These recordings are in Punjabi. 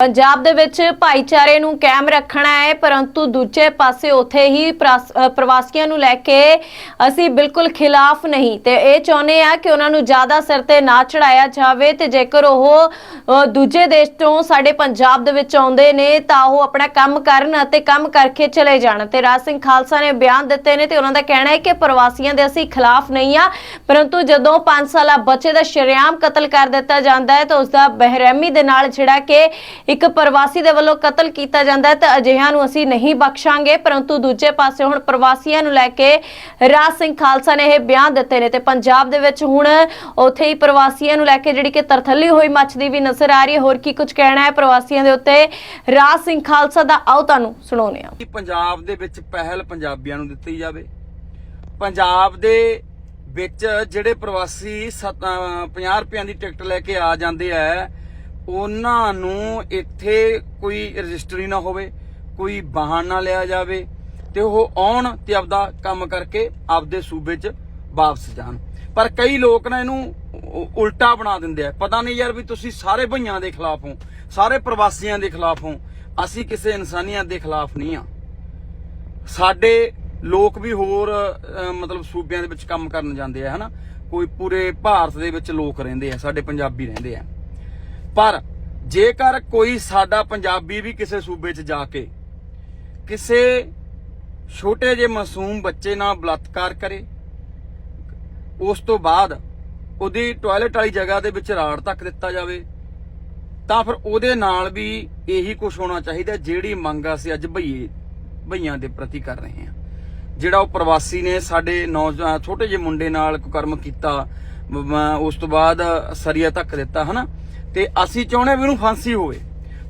ਪੰਜਾਬ ਦੇ ਵਿੱਚ ਭਾਈਚਾਰੇ ਨੂੰ ਕਾਇਮ ਰੱਖਣਾ ਹੈ, ਪਰੰਤੂ ਦੂਜੇ ਪਾਸੇ ਉੱਥੇ ਹੀ ਪ੍ਰਵਾਸੀਆਂ ਨੂੰ ਲੈ ਕੇ ਅਸੀਂ ਬਿਲਕੁਲ ਖਿਲਾਫ ਨਹੀਂ। ਤੇ ਇਹ ਚਾਹੁੰਦੇ ਆ ਕਿ ਉਹਨਾਂ ਨੂੰ ਜ਼ਿਆਦਾ ਸਿਰ ਤੇ ਨਾ ਚੜਾਇਆ ਜਾਵੇ ਤੇ ਜੇਕਰ ਉਹ ਦੂਜੇ ਦੇਸ਼ ਤੋਂ ਸਾਡੇ ਪੰਜਾਬ ਦੇ ਵਿੱਚ ਆਉਂਦੇ ਨੇ ਤਾਂ ਉਹ ਆਪਣਾ ਕੰਮ ਕਰਨ ਅਤੇ ਕੰਮ ਕਰਕੇ ਚਲੇ ਜਾਣ। ਤੇ ਰਾਜ ਸਿੰਘ ਖਾਲਸਾ ਨੇ ਬਿਆਨ ਦਿੱਤੇ ਨੇ ਤੇ ਉਹਨਾਂ ਦਾ ਕਹਿਣਾ ਹੈ ਕਿ ਪ੍ਰਵਾਸੀਆਂ ਦੇ ਅਸੀਂ ਖਿਲਾਫ ਨਹੀਂ ਆ ਪਰੰਤੂ ਜਦੋਂ 5 ਸਾਲਾ ਬੱਚੇ ਦਾ ਸ਼ਰੇਆਮ ਕਤਲ ਕਰ ਦਿੱਤਾ ਜਾਂਦਾ ਹੈ ਤਾਂ ਉਸ ਦਾ ਬਹਿਰਮੀ ਦੇ ਨਾਲ ਜਿਹੜਾ ਕਿ ਇੱਕ ਪ੍ਰਵਾਸੀ ਦੇ ਵੱਲੋਂ ਕਤਲ ਕੀਤਾ ਜਾਂਦਾ ਹੈ ਤਾਂ ਅਜਿਹਿਆਂ ਨੂੰ ਅਸੀਂ ਨਹੀਂ ਬਖਸ਼ਾਂਗੇ, ਪਰੰਤੂ ਦੂਜੇ ਪਾਸੇ ਹੁਣ ਪ੍ਰਵਾਸੀਆਂ ਨੂੰ ਲੈ ਕੇ ਰਾਜ ਸਿੰਘ ਖਾਲਸਾ ਨੇ ਇਹ ਬਿਆਨ ਦਿੱਤੇ ਨੇ ਤੇ ਪੰਜਾਬ ਦੇ ਵਿੱਚ ਹੁਣ ਉੱਥੇ ਹੀ ਪ੍ਰਵਾਸੀਆਂ ਨੂੰ ਲੈ ਕੇ ਜਿਹੜੀ ਕਿ ਤਰਥੱਲੀ ਹੋਈ ਮੱਚਦੀ ਵੀ ਨਜ਼ਰ ਆ ਰਹੀ ਹੈ। ਹੋਰ ਕੀ ਕੁਝ ਕਹਿਣਾ ਹੈ ਪ੍ਰਵਾਸੀਆਂ ਦੇ ਉੱਤੇ? ਰਾਜ ਸਿੰਘ ਖਾਲਸਾ ਦਾ ਆਓ ਤੁਹਾਨੂੰ ਸੁਣਾਉਂਦੇ ਆ ਪੰਜਾਬ ਦੇ ਵਿੱਚ ਪਹਿਲ ਪੰਜਾਬੀਆਂ ਨੂੰ ਦਿੱਤੀ ਜਾਵੇ। ਪੰਜਾਬ ਦੇ ਵਿੱਚ ਜਿਹੜੇ ਪ੍ਰਵਾਸੀ 50 ਰੁਪਈਆਂ ਦੀ ਟਿਕਟ ਲੈ ਕੇ ਆ ਜਾਂਦੇ ਆ ਉਹਨਾਂ ਨੂੰ ਇੱਥੇ ਕੋਈ ਰਜਿਸਟਰੀ ਨਾ ਹੋਵੇ, ਕੋਈ ਵਾਹਨ ਨਾ ਲਿਆ ਜਾਵੇ ਤੇ ਉਹ ਆਉਣ ਤੇ ਆਪਦਾ ਕੰਮ ਕਰਕੇ ਆਪਦੇ ਸੂਬੇ 'ਚ ਵਾਪਸ ਜਾਣ। ਪਰ ਕਈ ਲੋਕ ਨਾ ਇਹਨੂੰ ਉਲਟਾ ਬਣਾ ਦਿੰਦੇ ਆ। ਪਤਾ ਨਹੀਂ ਯਾਰ ਵੀ ਤੁਸੀਂ ਸਾਰੇ ਭਈਆਂ ਦੇ ਖਿਲਾਫ ਹੋ, ਸਾਰੇ ਪ੍ਰਵਾਸੀਆਂ ਦੇ ਖਿਲਾਫ ਹੋ, ਅਸੀਂ ਕਿਸੇ ਇਨਸਾਨੀਅਤ ਦੇ ਖਿਲਾਫ ਨਹੀਂ ਆ। ਸਾਡੇ ਲੋਕ ਵੀ ਹੋਰ ਮਤਲਬ ਸੂਬਿਆਂ ਦੇ ਵਿੱਚ ਕੰਮ ਕਰਨ ਜਾਂਦੇ ਆ, ਹਨਾ? ਕੋਈ ਪੂਰੇ ਭਾਰਤ ਦੇ ਵਿੱਚ ਲੋਕ ਰਹਿੰਦੇ ਆ, ਸਾਡੇ ਪੰਜਾਬੀ ਰਹਿੰਦੇ ਆ। ਪਰ ਜੇਕਰ ਕੋਈ ਸਾਡਾ ਪੰਜਾਬੀ ਵੀ ਕਿਸੇ ਸੂਬੇ 'ਚ ਜਾ ਕੇ ਕਿਸੇ ਛੋਟੇ ਜਿਹੇ ਮਾਸੂਮ ਬੱਚੇ ਨਾਲ ਬਲਾਤਕਾਰ ਕਰੇ, ਉਸ ਤੋਂ ਬਾਅਦ ਉਹਦੀ ਟਾਇਲਟ ਵਾਲੀ ਜਗ੍ਹਾ ਦੇ ਵਿੱਚ ਰਾੜ ਤੱਕ ਦਿੱਤਾ ਜਾਵੇ, ਤਾਂ ਫਿਰ ਉਹਦੇ ਨਾਲ ਵੀ ਇਹੀ ਕੁਝ ਹੋਣਾ ਚਾਹੀਦਾ ਜਿਹੜੀ ਮੰਗ ਅਸੀਂ ਅੱਜ ਭਈਏ ਭਈਆਂ ਦੇ ਪ੍ਰਤੀ ਕਰ ਰਹੇ ਹਾਂ। ਜਿਹੜਾ ਉਹ ਪ੍ਰਵਾਸੀ ਨੇ ਸਾਡੇ ਨੌਜਵਾਨ, ਛੋਟੇ ਜਿਹੇ ਮੁੰਡੇ ਨਾਲ ਕੁਕਰਮ ਕੀਤਾ ਉਸ ਤੋਂ ਬਾਅਦ ਸਰੀਆ ਧੱਕ ਦਿੱਤਾ, ਹਨਾ? ਤੇ ਅਸੀਂ ਚਾਹੁੰਦੇ ਵੀ ਉਹਨੂੰ ਫਾਂਸੀ ਹੋਵੇ।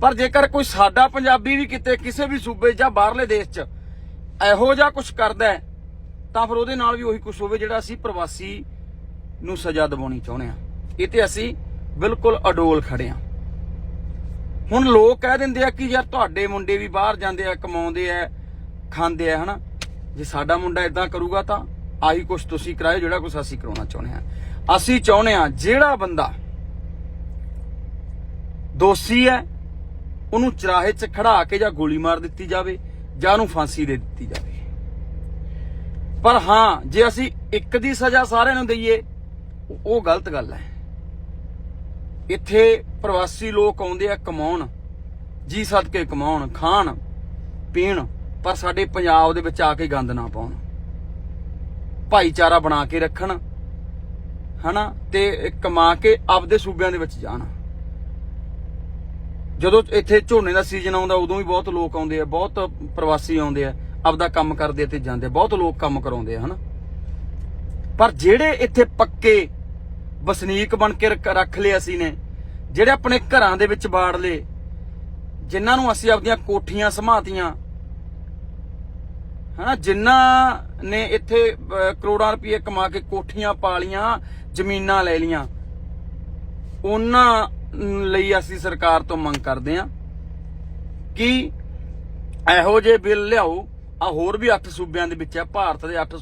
ਪਰ ਜੇਕਰ ਕੋਈ ਸਾਡਾ ਪੰਜਾਬੀ ਵੀ ਕਿਤੇ ਕਿਸੇ ਵੀ ਸੂਬੇ ਜਾਂ ਬਾਹਰਲੇ ਦੇਸ਼ 'ਚ ਇਹੋ ਜਿਹਾ ਕੁਝ ਕਰਦਾ ਹੈ, ਤਾਂ ਫਿਰ ਉਹਦੇ ਨਾਲ ਵੀ ਉਹੀ ਕੁਝ ਹੋਵੇ ਜਿਹੜਾ ਅਸੀਂ ਪ੍ਰਵਾਸੀ ਨੂੰ ਸਜ਼ਾ ਦਿਵਾਉਣੀ ਚਾਹੁੰਦੇ ਹਾਂ। ਇਹ ਤੇ ਅਸੀਂ ਬਿਲਕੁਲ ਅਡੋਲ ਖੜੇ ਹਾਂ। ਹੁਣ ਲੋਕ ਕਹਿ ਦਿੰਦੇ ਆ ਕਿ ਯਾਰ ਤੁਹਾਡੇ ਮੁੰਡੇ ਵੀ ਬਾਹਰ ਜਾਂਦੇ ਆ ਕਮਾਉਂਦੇ ਆ ਖਾਂਦੇ ਆ ਹਨਾ? ਜੇ ਸਾਡਾ ਮੁੰਡਾ ਇਦਾਂ ਕਰੂਗਾ ਤਾਂ ਆਹੀ ਕੁਝ ਤੁਸੀਂ ਕਰਾਇਓ ਜਿਹੜਾ ਕੁਝ ਅਸੀਂ ਕਰਾਉਣਾ ਚਾਹੁੰਦੇ ਆ ਅਸੀਂ ਚਾਹੁੰਦੇ ਆ ਜਿਹੜਾ ਬੰਦਾ ਦੋਸ਼ੀ ਹੈ। ਉਹਨੂੰ ਚਰਾਹੇ 'ਚ ਖੜਾ ਕੇ ਜਾਂ ਗੋਲੀ ਮਾਰ ਦਿੱਤੀ ਜਾਵੇ ਜਾਂ ਉਹਨੂੰ ਫਾਂਸੀ ਦੇ ਦਿੱਤੀ ਜਾਵੇ। ਪਰ ਹਾਂ, ਜੇ ਅਸੀਂ ਇੱਕ ਦੀ ਸਜ਼ਾ ਸਾਰਿਆਂ ਨੂੰ ਦਈਏ, ਉਹ- ਗਲਤ ਗੱਲ ਹੈ। ਇੱਥੇ ਪ੍ਰਵਾਸੀ ਲੋਕ ਆਉਂਦੇ ਆ ਕਮਾਉਣ, ਜੀ ਸਦਕੇ ਕਮਾਉਣ, ਖਾਣ, ਪੀਣ, ਪਰ ਸਾਡੇ ਪੰਜਾਬ ਦੇ ਵਿੱਚ ਆ ਕੇ ਗੰਦ ਨਾ ਪਾਉਣ। ਭਾਈਚਾਰਾ ਬਣਾ ਕੇ ਰੱਖਣ, ਹਨਾ, ਤੇ ਕਮਾ ਕੇ ਆਪਦੇ ਸੂਬਿਆਂ ਦੇ ਵਿੱਚ ਜਾਣ। ਜਦੋਂ ਇੱਥੇ ਝੋਨੇ ਦਾ ਸੀਜ਼ਨ ਆਉਂਦਾ, ਉਦੋਂ ਵੀ ਬਹੁਤ ਲੋਕ ਆਉਂਦੇ ਆ, ਬਹੁਤ ਪ੍ਰਵਾਸੀ ਆਉਂਦੇ ਆ, ਆਪਦਾ ਕੰਮ ਕਰਦੇ ਤੇ ਜਾਂਦੇ ਬਹੁਤ ਲੋਕ ਕੰਮ ਕਰਾਉਂਦੇ ਆ, ਹਨਾ? ਪਰ ਜਿਹੜੇ ਇੱਥੇ ਪੱਕੇ ਵਸਨੀਕ ਬਣ ਕੇ ਰੱਖ- ਰੱਖ ਲਏ ਅਸੀਂ ਨੇ, ਜਿਹੜੇ ਆਪਣੇ ਘਰਾਂ ਦੇ ਵਿੱਚ ਬਾੜ ਲਏ, ਜਿਨ੍ਹਾਂ ਨੂੰ ਅਸੀਂ ਆਪਦੀਆਂ ਕੋਠੀਆਂ ਸਮਾਤੀਆਂ ਹਨਾ, ਜਿਨ੍ਹਾਂ ਨੇ ਇੱਥੇ ਕਰੋੜਾਂ ਰੁਪਏ ਕਮਾ ਕੇ ਕੋਠੀਆਂ ਪਾਲੀਆਂ, ਜ਼ਮੀਨਾਂ ਲੈ ਲੀਆਂ ਉਹਨਾਂ ਲਈ ਅਸੀਂ ਸਰਕਾਰ ਤੋਂ ਮੰਗ ਕਰਦੇ ਹਾਂ ਕਿ ਇਹੋ ਜਿਹੇ ਬਿੱਲ ਲਿਆਓ। ਆ ਹੋਰ ਵੀ 8 ਸੂਬਿਆਂ ਦੇ ਵਿੱਚ ਆ ਭਾਰਤ ਦੇ 8